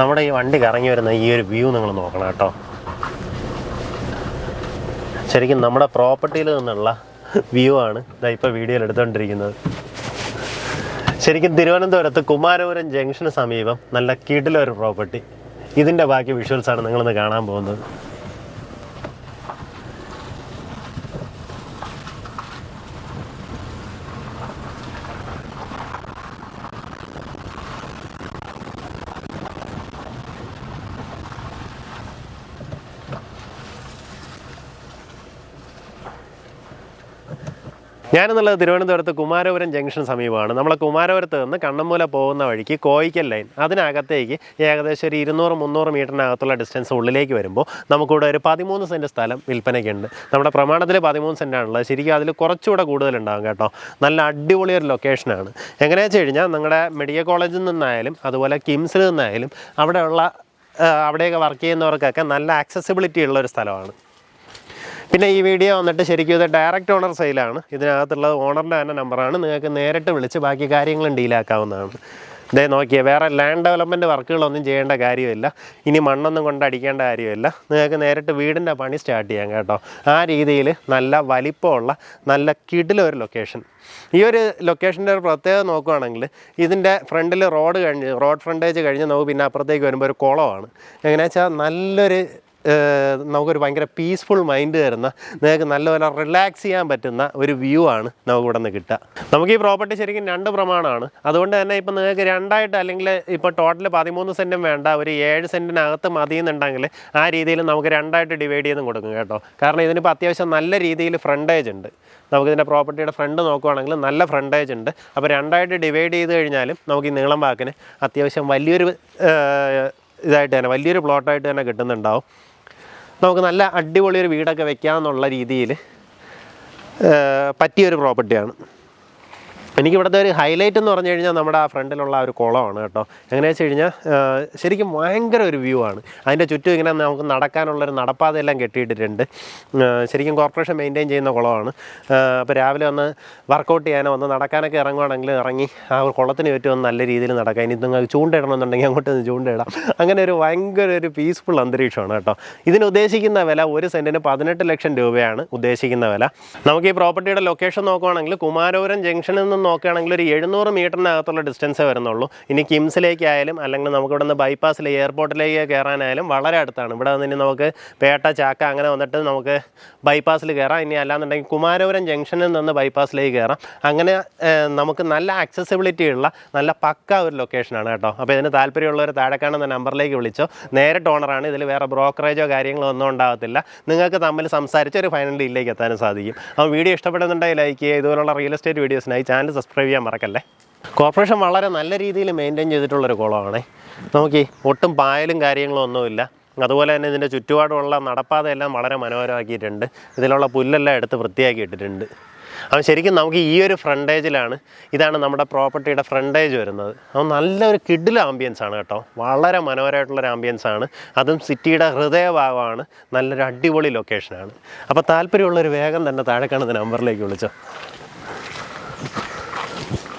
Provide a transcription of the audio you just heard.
നമ്മുടെ ഈ വണ്ടി കറങ്ങി വരുന്ന ഈ ഒരു വ്യൂ നിങ്ങൾ നോക്കണം കേട്ടോ. ശരിക്കും നമ്മുടെ പ്രോപ്പർട്ടിയിൽ നിന്നുള്ള വ്യൂ ആണ് ഇതാ ഇപ്പോൾ വീഡിയോയിൽ എടുത്തുകൊണ്ടിരിക്കുന്നത് ശരിക്കും തിരുവനന്തപുരത്ത് കുമാരപുരം ജംഗ്ഷന് സമീപം നല്ല കിടിലൊരു പ്രോപ്പർട്ടി ഇതിന്റെ ബാക്കി വിഷ്വൽസാണ് നിങ്ങളിന്ന് കാണാൻ പോകുന്നത്. ഞാനെന്നുള്ളത് തിരുവനന്തപുരത്ത് കുമാരപുരം ജംഗ്ഷൻ സമീപമാണ്. നമ്മളെ കുമാരപുരത്ത് നിന്ന് കണ്ണമ്മൂല പോകുന്ന വഴിക്ക് കോയിക്കൽ ലൈൻ. അതിനകത്തേക്ക് ഏകദേശം ഒരു ഇരുന്നൂറ് മുന്നൂറ് മീറ്ററിനകത്തുള്ള ഡിസ്റ്റൻസ് ഉള്ളിലേക്ക് വരുമ്പോൾ നമുക്കിവിടെ ഒരു പതിമൂന്ന് സെന്റ് സ്ഥലം വിൽപ്പനയ്ക്കുണ്ട്. നമ്മുടെ പ്രമാണത്തിൽ പതിമൂന്ന് സെന്റാണുള്ളത്. ശരിക്കും അതിൽ കുറച്ചുകൂടെ കൂടുതലുണ്ടാകും കേട്ടോ. നല്ല അടിപൊളി ഒരു ലൊക്കേഷനാണ് എങ്ങനെയാണെന്ന് വെച്ച് കഴിഞ്ഞാൽ നിങ്ങളുടെ മെഡിക്കൽ കോളേജിൽ നിന്നായാലും അതുപോലെ കിംസിൽ നിന്നായാലും അവിടെയുള്ള അവിടെയൊക്കെ വർക്ക് ചെയ്യുന്നവർക്കൊക്കെ നല്ല ആക്സസിബിലിറ്റി ഉള്ള ഒരു സ്ഥലമാണ്. പിന്നെ ഈ വീഡിയോ വന്നിട്ട് ശരിക്കും ഇത് ഡയറക്റ്റ് ഓണർ സെയിലാണ് ഇതിനകത്തുള്ളത് ഓണറിന്റെ തന്നെ നമ്പറാണ് നിങ്ങൾക്ക് നേരിട്ട് വിളിച്ച് ബാക്കി കാര്യങ്ങളും ഡീലാക്കാവുന്നതാണ് ഇതേ നോക്കിയേ വേറെ ലാൻഡ് ഡെവലപ്മെന്റ് വർക്കുകളൊന്നും ചെയ്യേണ്ട കാര്യമില്ല. ഇനി മണ്ണൊന്നും കൊണ്ട് അടിക്കേണ്ട കാര്യമില്ല. നിങ്ങൾക്ക് നേരിട്ട് വീടിന്റെ പണി സ്റ്റാർട്ട് ചെയ്യാം കേട്ടോ. ആ രീതിയിൽ നല്ല വലിപ്പമുള്ള നല്ല കിടിലൊരു ലൊക്കേഷൻ ഈ ഒരു ലൊക്കേഷന്റെ ഒരു പ്രത്യേകത നോക്കുകയാണെങ്കിൽ ഇതിന്റെ ഫ്രണ്ടിൽ റോഡ് കഴിഞ്ഞ് റോഡ് ഫ്രണ്ടേജ് കഴിഞ്ഞ് നമുക്ക് പിന്നെ അപ്പുറത്തേക്ക് വരുമ്പോൾ ഒരു കുളമാണ്. എങ്ങനെയാ വെച്ചാൽ നല്ലൊരു നമുക്കൊരു ഭയങ്കര പീസ്ഫുൾ മൈൻഡ് തരുന്ന നിങ്ങൾക്ക് നല്ലപോലെ റിലാക്സ് ചെയ്യാൻ പറ്റുന്ന ഒരു വ്യൂ ആണ് നമുക്ക് ഇവിടെ നിന്ന് കിട്ടുക. നമുക്ക് ഈ പ്രോപ്പർട്ടി ശരിക്കും രണ്ട് പ്രമാണമാണ്. അതുകൊണ്ട് തന്നെ ഇപ്പം നിങ്ങൾക്ക് രണ്ടായിട്ട് അല്ലെങ്കിൽ ഇപ്പോൾ ടോട്ടൽ പതിമൂന്ന് സെന്റും വേണ്ട ഒരു ഏഴ് സെന്റിനകത്ത് മതി എന്നുണ്ടെങ്കിൽ ആ രീതിയിൽ നമുക്ക് രണ്ടായിട്ട് ഡിവൈഡ് ചെയ്തും കൊടുക്കും കേട്ടോ. കാരണം ഇതിനിപ്പോൾ അത്യാവശ്യം നല്ല രീതിയിൽ ഫ്രണ്ടേജ് ഉണ്ട്. നമുക്കിതിന്റെ പ്രോപ്പർട്ടിയുടെ ഫ്രണ്ട് നോക്കുവാണെങ്കിൽ നല്ല ഫ്രണ്ടേജ് ഉണ്ട്. അപ്പോൾ രണ്ടായിട്ട് ഡിവൈഡ് ചെയ്ത് കഴിഞ്ഞാലും നമുക്ക് ഈ നീളം വാക്കിന് അത്യാവശ്യം വലിയൊരു ഇതായിട്ട് തന്നെ വലിയൊരു പ്ലോട്ടായിട്ട് തന്നെ കിട്ടുന്നുണ്ടാവും. നമുക്ക് നല്ല അടിപൊളി ഒരു വീടൊക്കെ വെക്കാമെന്നുള്ള രീതിയിൽ പറ്റിയൊരു പ്രോപ്പർട്ടിയാണ്. എനിക്ക് ഇവിടുത്തെ ഒരു ഹൈലൈറ്റ് എന്ന് പറഞ്ഞു കഴിഞ്ഞാൽ നമ്മുടെ ആ ഫ്രണ്ടിലുള്ള ഒരു കുളമാണ് കേട്ടോ. എങ്ങനെയാണെന്ന് വെച്ച് കഴിഞ്ഞാൽ ശരിക്കും ഭയങ്കര ഒരു വ്യൂ ആണ്. അതിന്റെ ചുറ്റും ഇങ്ങനെ നമുക്ക് നടക്കാനുള്ളൊരു നടപ്പാതയെല്ലാം കെട്ടിയിട്ടിട്ടുണ്ട്. ശരിക്കും കോർപ്പറേഷൻ മെയിന്റെയിൻ ചെയ്യുന്ന കുളമാണ്. അപ്പോൾ രാവിലെ വന്ന് വർക്കൗട്ട് ചെയ്യാനോ ഒന്ന് നടക്കാനൊക്കെ ഇറങ്ങുവാണെങ്കിൽ ഇറങ്ങി ആ ഒരു കുളത്തിന് ചുറ്റും ഒന്ന് നല്ല രീതിയിൽ നടക്കാം. ഇനി നിങ്ങൾക്ക് ചൂണ്ടയിടണമെന്നുണ്ടെങ്കിൽ അങ്ങോട്ട് നിന്ന് ചൂണ്ടയിടാം. അങ്ങനെ ഒരു ഭയങ്കര ഒരു പീസ്ഫുൾ അന്തരീക്ഷമാണ് കേട്ടോ. ഇതിന് ഉദ്ദേശിക്കുന്ന വില ഒരു സെന്റിന് പതിനെട്ട് ലക്ഷം രൂപയാണ് ഉദ്ദേശിക്കുന്ന വില. നമുക്ക് ഈ പ്രോപ്പർട്ടിയുടെ ലൊക്കേഷൻ നോക്കുവാണെങ്കിൽ കുമാരപുരം ജംഗ്ഷനിൽ നിന്ന് നോക്കുകയാണെങ്കിൽ ഒരു എഴുന്നൂറ് മീറ്ററിനകത്തുള്ള ഡിസ്റ്റൻസേ വരുന്നുള്ളൂ. ഇനി കിംസിലേക്കായാലും അല്ലെങ്കിൽ നമുക്ക് ഇവിടെ നിന്ന് ബൈപ്പാസിൽ എയർപോർട്ടിലേക്ക് കയറാനായാലും വളരെ അടുത്താണ്. ഇവിടെ നിന്ന് നമുക്ക് പേട്ട ചാക്ക അങ്ങനെ വന്നിട്ട് നമുക്ക് ബൈപ്പാസിൽ കയറാം ഇനി അല്ലാന്നുണ്ടെങ്കിൽ കുമാരപുരം ജംഗ്ഷനിൽ നിന്ന് ബൈപ്പാസിലേക്ക് കയറാം അങ്ങനെ നമുക്ക് നല്ല ആക്സസിബിലിറ്റി ഉള്ള നല്ല പക്ക ഒരു ലൊക്കേഷനാണ് കേട്ടോ. അപ്പോൾ ഇതിന് താല്പര്യമുള്ളവർ താഴെ കാണുന്ന നമ്പറിലേക്ക് വിളിച്ചോ. നേരിട്ട് ഓണറാണ് ഇതിൽ വേറെ ബ്രോക്കറേജോ കാര്യങ്ങളോ ഒന്നും ഉണ്ടാകത്തില്ല. നിങ്ങൾക്ക് തമ്മിൽ സംസാരിച്ച് ഒരു ഫൈനൽ ഡീലിലേക്ക് എത്താനും സാധിക്കും. അപ്പോൾ വീഡിയോ ഇഷ്ടപ്പെടുന്നുണ്ടെങ്കിൽ ലൈക്ക് ചെയ്യുക. ഇതുപോലുള്ള റിയൽ എസ്റ്റേറ്റ് വീഡിയോസിനായി ചാനൽ സബ്സ്ക്രൈബ് ചെയ്യാൻ മറക്കല്ലേ? കോർപ്പറേഷൻ വളരെ നല്ല രീതിയിൽ മെയിന്റെയിൻ ചെയ്തിട്ടുള്ളൊരു കുളമാണ്. നമുക്ക് ഒട്ടും പായലും കാര്യങ്ങളും ഒന്നുമില്ല. അതുപോലെ തന്നെ ഇതിന്റെ ചുറ്റുപാടുമുള്ള നടപ്പാതയെല്ലാം വളരെ മനോഹരമാക്കിയിട്ടുണ്ട്. ഇതിലുള്ള പുല്ലെല്ലാം എടുത്ത് വൃത്തിയാക്കി ഇട്ടിട്ടുണ്ട്. അപ്പം ശരിക്കും നമുക്ക് ഈ ഒരു ഫ്രണ്ടേജിലാണ് ഇതാണ് നമ്മുടെ പ്രോപ്പർട്ടിയുടെ ഫ്രണ്ടേജ് വരുന്നത്. അപ്പം നല്ലൊരു കിഡിൽ ആംബിയൻസ് ആണ് കേട്ടോ. വളരെ മനോഹരമായിട്ടുള്ളൊരു ആംബിയൻസ് ആണ്. അതും സിറ്റിയുടെ ഹൃദയഭാഗമാണ്. നല്ലൊരു അടിപൊളി ലൊക്കേഷനാണ് അപ്പോൾ താല്പര്യമുള്ളൊരു വേഗം തന്നെ താഴെ കാണുന്ന നമ്പറിലേക്ക് വിളിച്ചോ.